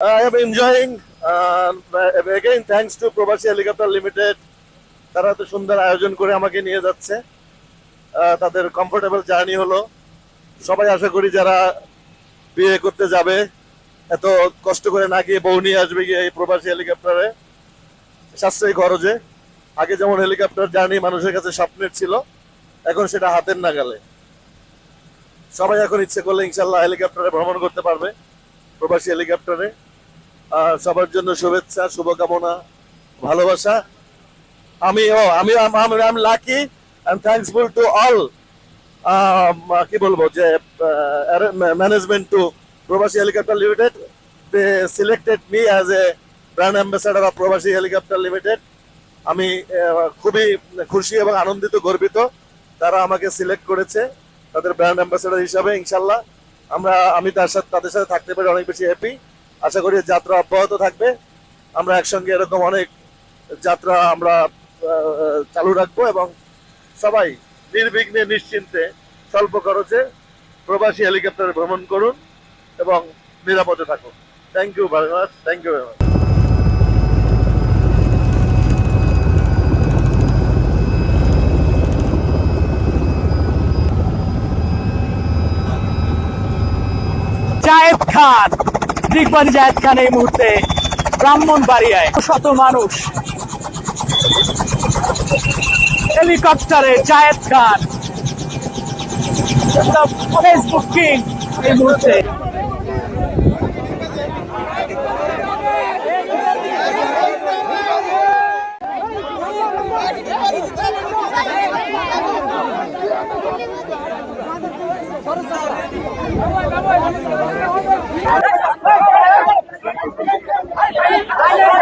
I am enjoying. Uh, again, thanks to Probasi Helicopter Limited. তারা এত সুন্দর আয়োজন করে আমাকে নিয়ে যাচ্ছে। আহ, তাদের কমফোর্টেবল জার্নি হলো। সবাই আশা করি যারা বিয়ে করতে যাবে এত কষ্ট করে না গিয়ে বউ নিয়ে আসবে গিয়ে এই প্রবাসী হেলিকপ্টারে সাশ্রয়ী খরচে। আগে যেমন হেলিকপ্টার জার্নি মানুষের কাছে স্বপ্নের ছিল এখন সেটা হাতের নাগালে। সবাই এখন ইচ্ছে করলে ইনশাল্লাহ হেলিকপ্টারে ভ্রমণ করতে পারবে প্রবাসী হেলিকপ্টারে সবার জন্য শুভেচ্ছা, শুভকামনা, ভালোবাসা। আমি, ও, আমি I am lucky and thanksful to all কি বলব যে management to Probashi Helicopter Limited they selected me as a brand ambassador of Probashi Helicopter Limited আমি খুবই খুশি এবং আনন্দিত, গর্বিত। তারা আমাকে সিলেক্ট করেছে তাদের ব্র্যান্ড অ্যাম্বাসাডার হিসাবে, ইনশাল্লাহ। আমরা, আমি তার সাথে, তাদের সাথে থাকতে পারি অনেক বেশি হ্যাপি আশা করি যাত্রা অব্যাহত থাকবে। আমরা একসঙ্গে এরকম অনেক যাত্রা আমরা চালু রাখব এবং সবাই নির্বিঘ্নে নিশ্চিন্তে স্বল্প খরচে প্রবাসী হেলিকপ্টারে ভ্রমণ করুন এবং নিরাপদে থাকুন। Thank you very much thank you very much দিগবানি Zayed Khan এই মুহূর্তে ব্রাহ্মণ বাড়িয়ায় শত মানুষ। হেলিকপ্টারে জায়েদ খান। ফেসবুক এই মুহূর্তে।